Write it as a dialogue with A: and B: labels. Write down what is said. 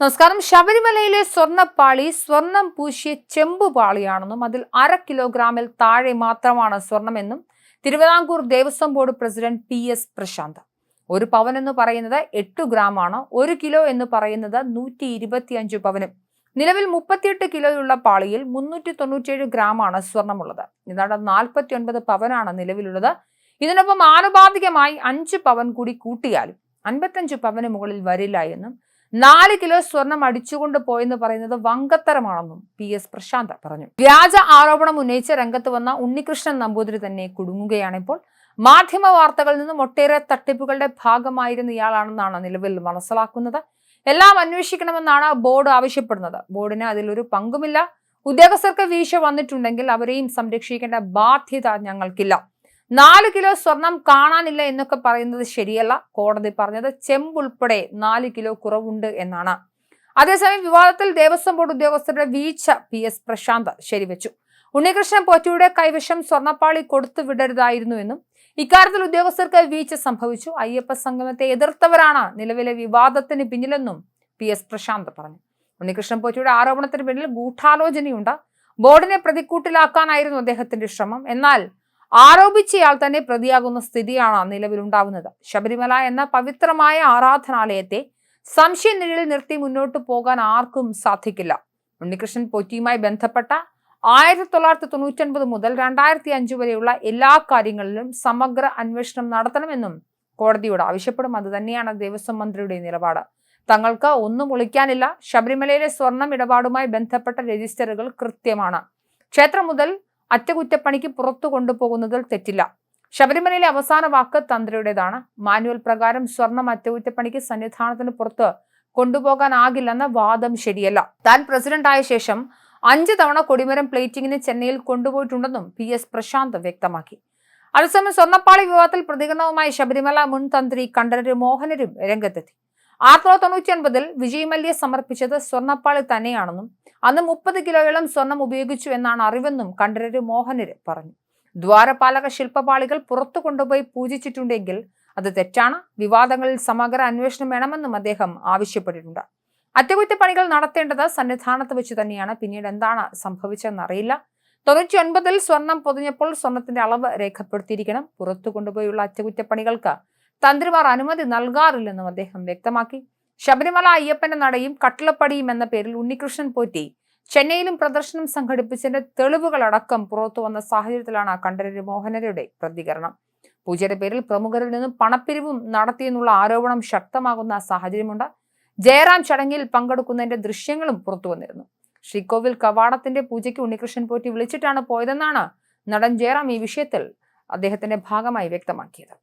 A: നമസ്കാരം. ശബരിമലയിലെ സ്വർണപ്പാളി സ്വർണം പൂശിയ ചെമ്പുപാളിയാണെന്നും അതിൽ അര കിലോഗ്രാമിൽ താഴെ മാത്രമാണ് സ്വർണമെന്നും Thiruvithamkoor Devaswom board president P S Prashanth. ഒരു പവൻ എന്ന് പറയുന്നത് എട്ടു ആണ് ഒരു കിലോ എന്ന് പറയുന്നത് നൂറ്റി ഇരുപത്തിയഞ്ച് പവനും. നിലവിൽ മുപ്പത്തിയെട്ട് കിലോയുള്ള പാളിയിൽ മുന്നൂറ്റി തൊണ്ണൂറ്റിയേഴ് ആണ് സ്വർണമുള്ളത്. ഇതാണ് നാൽപ്പത്തി ഒൻപത് പവനാണ് നിലവിലുള്ളത്. ഇതിനൊപ്പം ആനുപാതികമായി അഞ്ച് പവൻ കൂടി കൂട്ടിയാലും അൻപത്തഞ്ച് പവന് മുകളിൽ വരില്ല എന്നും നാല് കിലോ സ്വർണം അടിച്ചുകൊണ്ട് പോയെന്ന് പറയുന്നത് വങ്കത്തരമാണെന്നും പി എസ് പ്രശാന്ത് പറഞ്ഞു. വ്യാജ ആരോപണം ഉന്നയിച്ച രംഗത്ത് വന്ന ഉണ്ണികൃഷ്ണൻ നമ്പൂതിരി തന്നെ കുടുങ്ങുകയാണിപ്പോൾ മാധ്യമ വാർത്തകളിൽ നിന്നും ഒട്ടേറെ തട്ടിപ്പുകളുടെ ഭാഗമായിരുന്ന ഇയാളാണെന്നാണ് നിലവിൽ മനസ്സിലാക്കുന്നത്. എല്ലാം അന്വേഷിക്കണമെന്നാണ് ബോർഡ് ആവശ്യപ്പെടുന്നത്. ബോർഡിന് അതിലൊരു പങ്കുമില്ല. ഉദ്യോഗസ്ഥർക്ക് വീഴ്ച വന്നിട്ടുണ്ടെങ്കിൽ അവരെയും സംരക്ഷിക്കേണ്ട ബാധ്യത ഞങ്ങൾക്കില്ല. നാല് കിലോ സ്വർണം കാണാനില്ല എന്നൊക്കെ പറയുന്നത് ശരിയല്ല. കോടതി പറഞ്ഞത് ചെമ്പുൾപ്പെടെ നാല് കിലോ കുറവുണ്ട് എന്നാണ്. അതേസമയം വിവാദത്തിൽ ദേവസ്വം ബോർഡ് ഉദ്യോഗസ്ഥരുടെ വീഴ്ച പി എസ് പ്രശാന്ത് ശരിവെച്ചു. ഉണ്ണികൃഷ്ണൻ പോറ്റിയുടെ കൈവശം സ്വർണപ്പാളി കൊടുത്തു വിടരുതായിരുന്നു എന്നും ഇക്കാര്യത്തിൽ ഉദ്യോഗസ്ഥർക്ക് വീഴ്ച സംഭവിച്ചു. അയ്യപ്പ സംഗമത്തെ എതിർത്തവരാണ്. നിലവിലെ വിവാദത്തിന് പിന്നിലെന്നും പി എസ് പ്രശാന്ത് പറഞ്ഞു. ഉണ്ണികൃഷ്ണൻ പോറ്റിയുടെ ആരോപണത്തിന് പിന്നിൽ ഗൂഢാലോചനയുണ്ട്. ബോർഡിനെ പ്രതിക്കൂട്ടിലാക്കാനായിരുന്നു അദ്ദേഹത്തിന്റെ ശ്രമം. എന്നാൽ ആരോപിച്ചയാൾ തന്നെ പ്രതിയാകുന്ന സ്ഥിതിയാണ് നിലവിലുണ്ടാവുന്നത്. ശബരിമല എന്ന പവിത്രമായ ആരാധനാലയത്തെ സംശയ നിഴലിൽ നിർത്തി മുന്നോട്ട് പോകാൻ ആർക്കും സാധിക്കില്ല. ഉണ്ണികൃഷ്ണൻ പൊറ്റിയുമായി ബന്ധപ്പെട്ട ആയിരത്തി തൊള്ളായിരത്തി തൊണ്ണൂറ്റൊൻപത് മുതൽ രണ്ടായിരത്തി അഞ്ചു വരെയുള്ള എല്ലാ കാര്യങ്ങളിലും സമഗ്ര അന്വേഷണം നടത്തണമെന്നും കോടതിയോട് ആവശ്യപ്പെടും. അത് തന്നെയാണ് ദേവസ്വം മന്ത്രിയുടെ നിലപാട്. തങ്ങൾക്ക് ഒന്നും ഒളിക്കാനില്ല. ശബരിമലയിലെ സ്വർണം ഇടപാടുമായി ബന്ധപ്പെട്ട രജിസ്റ്ററുകൾ കൃത്യമാണ്. ക്ഷേത്രം മുതൽ അറ്റകുറ്റപ്പണിക്ക് പുറത്തു കൊണ്ടുപോകുന്നതിൽ തെറ്റില്ല. ശബരിമലയിലെ അവസാന വാക്ക് തന്ത്രിയുടേതാണ്. മാനുവൽ പ്രകാരം സ്വർണം അറ്റകുറ്റപ്പണിക്ക് സന്നിധാനത്തിന് പുറത്ത് കൊണ്ടുപോകാനാകില്ലെന്ന വാദം ശരിയല്ല. താൻ പ്രസിഡന്റായ ശേഷം അഞ്ച് തവണ കൊടിമരം പ്ലേറ്റിംഗിന് ചെന്നൈയിൽ കൊണ്ടുപോയിട്ടുണ്ടെന്നും പി എസ് പ്രശാന്ത് വ്യക്തമാക്കി. അതേസമയം സ്വർണപ്പാളി വിവാദത്തിൽ പ്രതികരണവുമായി ശബരിമല മുൻ തന്ത്രി കണ്ഠരും മോഹനരും രംഗത്തെത്തി. തൊള്ളായിരത്തി തൊണ്ണൂറ്റി ഒൻപതിൽ വിജയ് മല്യ സമർപ്പിച്ചത് സ്വർണപ്പാളി തന്നെയാണെന്നും അന്ന് മുപ്പത് കിലോയോളം സ്വർണം ഉപയോഗിച്ചു എന്നാണ് അറിവെന്നും കണ്ഠരര് മോഹനര് പറഞ്ഞു. ദ്വാരപാലക ശില്പപാളികൾ പുറത്തു കൊണ്ടുപോയി പൂജിച്ചിട്ടുണ്ടെങ്കിൽ അത് തെറ്റാണ്. വിവാദങ്ങളിൽ സമഗ്ര അന്വേഷണം വേണമെന്നും അദ്ദേഹം ആവശ്യപ്പെട്ടിട്ടുണ്ട്. അറ്റകുറ്റപ്പണികൾ നടത്തേണ്ടത് സന്നിധാനത്ത് വെച്ച് തന്നെയാണ്. പിന്നീട് എന്താണ് സംഭവിച്ചതെന്നറിയില്ല തൊണ്ണൂറ്റി ഒൻപതിൽ സ്വർണം പൊതിഞ്ഞപ്പോൾ സ്വർണത്തിന്റെ അളവ് രേഖപ്പെടുത്തിയിരിക്കണം. പുറത്തു കൊണ്ടുപോയുള്ള അറ്റകുറ്റപ്പണികൾക്ക് തന്ത്രിമാർ അനുമതി നൽകാറില്ലെന്നും അദ്ദേഹം വ്യക്തമാക്കി. ശബരിമല അയ്യപ്പന്റെ നടയും കട്ടിളപ്പടിയും എന്ന പേരിൽ ഉണ്ണികൃഷ്ണൻ പോറ്റി. ചെന്നൈയിലും പ്രദർശനം സംഘടിപ്പിച്ചതിന്റെ തെളിവുകളടക്കം പുറത്തു വന്ന സാഹചര്യത്തിലാണ് കണ്ഠരര് മോഹനരുടെ പ്രതികരണം. പൂജയുടെ പേരിൽ പ്രമുഖരിൽ നിന്നും പണപ്പിരിവും നടത്തിയെന്നുള്ള ആരോപണം ശക്തമാകുന്ന സാഹചര്യമുണ്ട്. ജയറാം ചടങ്ങിൽ പങ്കെടുക്കുന്നതിന്റെ ദൃശ്യങ്ങളും പുറത്തു വന്നിരുന്നു. ശ്രീകോവിൽ കവാടത്തിന്റെ പൂജയ്ക്ക് ഉണ്ണികൃഷ്ണൻ പോറ്റി വിളിച്ചിട്ടാണ് പോയതെന്നാണ് നടൻ ജയറാം ഈ വിഷയത്തിൽ അദ്ദേഹത്തിന്റെ ഭാഗമായി വ്യക്തമാക്കിയത്.